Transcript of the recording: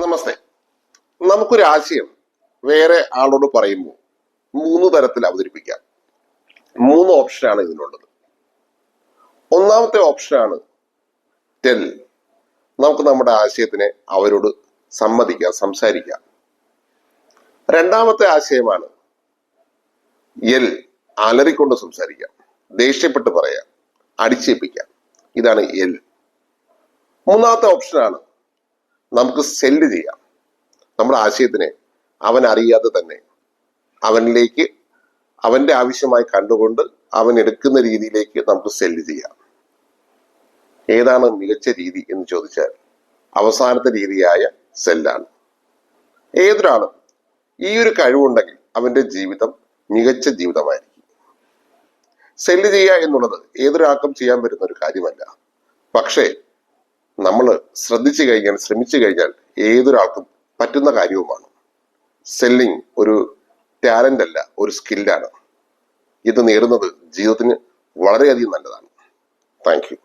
നമസ്തേ. നമുക്കൊരു ആശയം വേറെ ആളോട് പറയുമ്പോൾ മൂന്ന് തരത്തിൽ അവതരിപ്പിക്കാം. മൂന്ന് ഓപ്ഷനാണ് ഇതിനുള്ളത് ഒന്നാമത്തെ ഓപ്ഷനാണ് ടെൽ നമുക്ക് നമ്മുടെ ആശയത്തിനെ അവരോട് സമ്മതിക്കാം സംസാരിക്കാം. രണ്ടാമത്തെ ആശയമാണ് എൽ അലറിക്കൊണ്ട് സംസാരിക്കാം. ദേഷ്യപ്പെട്ട് പറയാം അടിച്ചേൽപ്പിക്കാം. ഇതാണ് എൽ മൂന്നാമത്തെ ഓപ്ഷനാണ് നമുക്ക് സെല്ല് ചെയ്യാം. നമ്മുടെ ആശയത്തിനെ അവൻ അറിയാതെ തന്നെ. അവനിലേക്ക് അവന്റെ ആവശ്യമായി കണ്ടുകൊണ്ട് അവൻ എടുക്കുന്ന രീതിയിലേക്ക് നമുക്ക് സെല്ല് ചെയ്യാം. ഏതാണ് മികച്ച രീതി എന്ന് ചോദിച്ചാൽ അവസാനത്തെ രീതിയായ സെല്ലാണ് ഏതൊരാളും ഈ ഒരു കഴിവുണ്ടെങ്കിൽ അവന്റെ ജീവിതം മികച്ച ജീവിതമായിരിക്കും. സെല്ല് ചെയ്യുക എന്നുള്ളത് ഏതൊരാൾക്കും ചെയ്യാൻ പറ്റുന്ന ഒരു കാര്യമല്ല. പക്ഷേ നമ്മൾ ശ്രദ്ധിച്ചു കഴിഞ്ഞാൽ ശ്രമിച്ചു കഴിഞ്ഞാൽ ഏതൊരാൾക്കും പറ്റുന്ന കാര്യവുമാണ്. സെല്ലിംഗ് ഒരു ടാലന്റ് അല്ല ഒരു സ്കില്ലാണ് ഇത് നേടുന്നത് ജീവിതത്തിന് വളരെയധികം നല്ലതാണ്. Thank you